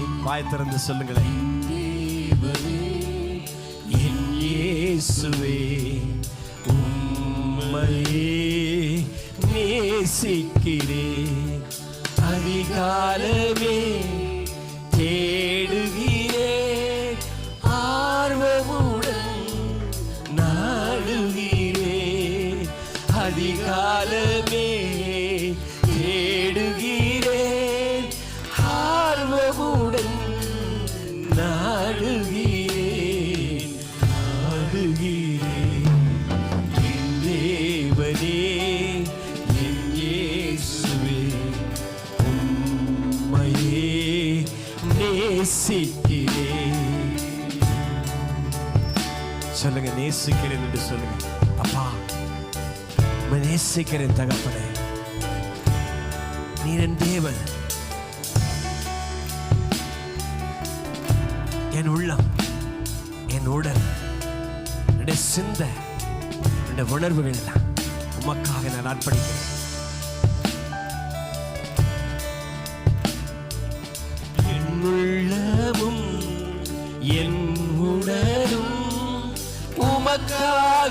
நேசிக்கிறேன் வாய் திறந்து சொல்லுங்களேன் என் இயேசுவே உம்மையே நேசிக்கிறேன். அதிகாலமே நேசிக்கிறேன். சொல்லுங்க நேசிக்கிறேன் என்று சொல்லுங்க. அப்பா உம்மை நேசிக்கிறேன் தகப்பனே. நீர் என் தேவன். என் உள்ளம் என் உடல் என்னுடைய சிந்தை என்னுடைய உணர்வுகள் எல்லாம் உமக்காக நான் அர்ப்பணிக்கிறேன்.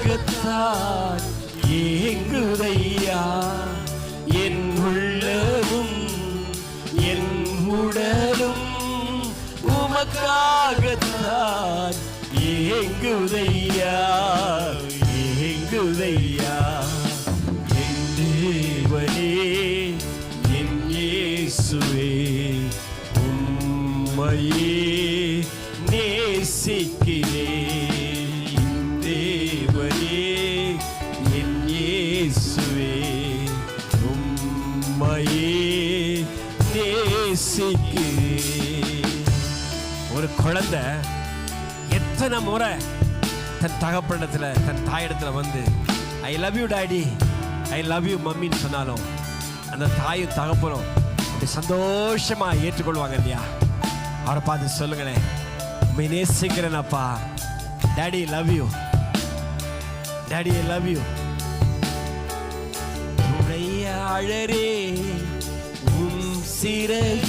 உமக்காகத்தான் ஏங்குதையா? என் உள்ளமும் என் உடலும் உமக்காகத்தான் ஏங்குதையா? ஏங்குதையா? என் தேவனே என் இயேசுவே உம்மையே நேசிக்கிறேன். தேவ தேவனே என் இயேசுவே உம்மையே நேசிக்கிறேன் ஒரு குழந்தை எத்தனை முறை தன் தகப்பனத்தில் தன் தாயிடத்தில் வந்து I love you daddy I love you மம்மின்னு சொன்னாலும் அந்த தாயும் தகப்பனும் அப்படி சந்தோஷமாக ஏற்றுக்கொள்வாங்க இல்லையா? அவரை பார்த்து சொல்லுங்களேன். உண்மை நேசிக்கிறேன் அப்பா. Daddy love you daddy I love you உடைய அழரே உம் சிறகு.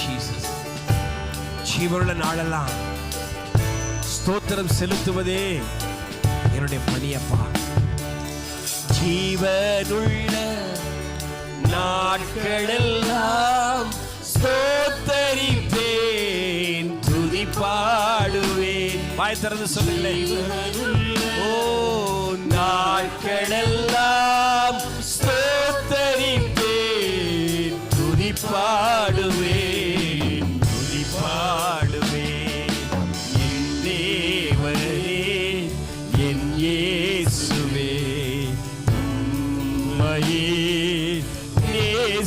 ஜீசஸ் ஜீவனுள்ள நாளெல்லாம் ஸ்தோத்திரம் செலுத்துவதே என்னுடைய பணியப்பா ஜீவனுள்ள நாட்களெல்லாம் ஸ்தோத்தரிப்பேன் துதி பாடுவேன் வாய் திறந்து சொல்லுங்களேன். ஓ நாட்களெல்லாம்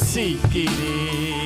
நேசிக்கிறேன்